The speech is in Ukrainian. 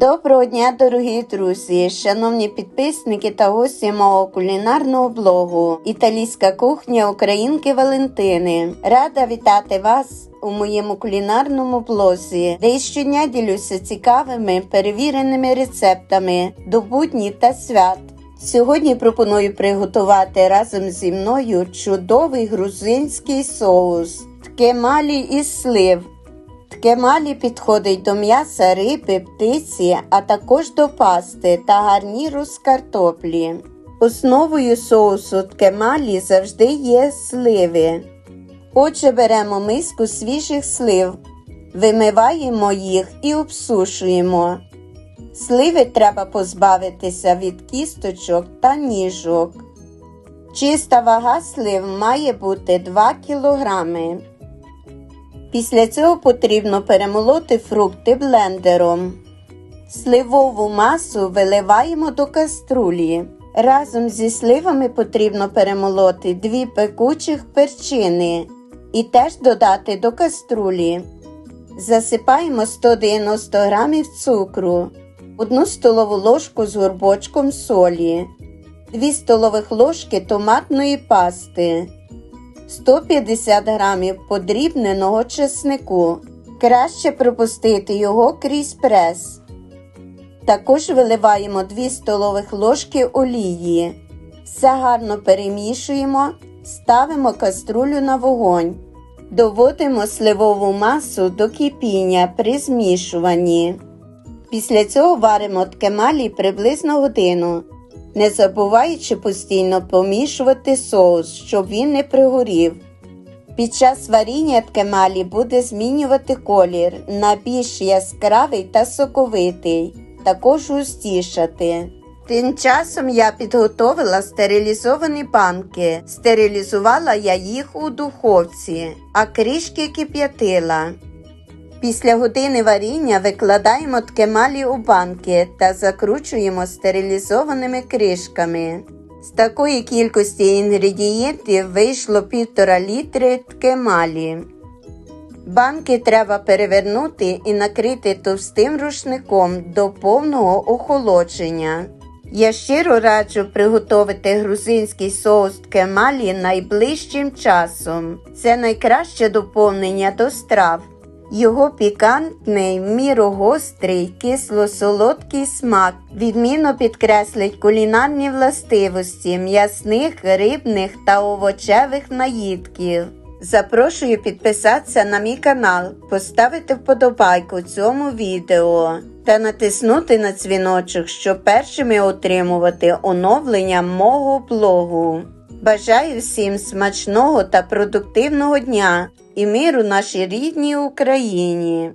Доброго дня, дорогі друзі, шановні підписники та гості мого кулінарного блогу Італійська кухня Українки Валентини. Рада вітати вас у моєму кулінарному блозі, де щодня ділюся цікавими перевіреними рецептами до будні та свят. Сьогодні пропоную приготувати разом зі мною чудовий грузинський соус ткемалі із слив. Ткемалі підходить до м'яса, риби, птиці, а також до пасти та гарніру з картоплі. Основою соусу ткемалі завжди є сливи. Отже, беремо миску свіжих слив, вимиваємо їх і обсушуємо. Сливи треба позбавитися від кісточок та ніжок. Чиста вага слив має бути 2 кілограми. Після цього потрібно перемолоти фрукти блендером. Сливову масу виливаємо до каструлі. Разом зі сливами потрібно перемолоти дві пекучих перчини і теж додати до каструлі. Засипаємо 190 г цукру, 1 столову ложку з горбочком солі, 2 столових ложки томатної пасти. 150 грамів подрібненого чеснику. Краще пропустити його крізь прес. Також виливаємо 2 столових ложки олії. Все гарно перемішуємо, ставимо каструлю на вогонь. Доводимо сливову масу до кипіння при змішуванні. Після цього варимо ткемалі приблизно годину не забуваючи постійно помішувати соус, щоб він не пригорів. Під час варіння ткемалі буде змінювати колір на більш яскравий та соковитий, також густішати. Тим часом я підготовила стерилізовані банки. Стерилізувала я їх у духовці, а крішки кип'ятила. Після години варіння викладаємо ткемалі у банки та закручуємо стерилізованими кришками. З такої кількості інгредієнтів вийшло 1,5 літри ткемалі. Банки треба перевернути і накрити товстим рушником до повного охолодження. Я щиро раджу приготувати грузинський соус ткемалі найближчим часом. Це найкраще доповнення до страв. Його пікантний, мірогострий, кисло-солодкий смак відмінно підкреслить кулінарні властивості м'ясних, рибних та овочевих наїдків. Запрошую підписатися на мій канал, поставити вподобайку цьому відео та натиснути на дзвіночок, щоб першими отримувати оновлення мого блогу. Бажаю всім смачного та продуктивного дня! і миру нашій рідній Україні.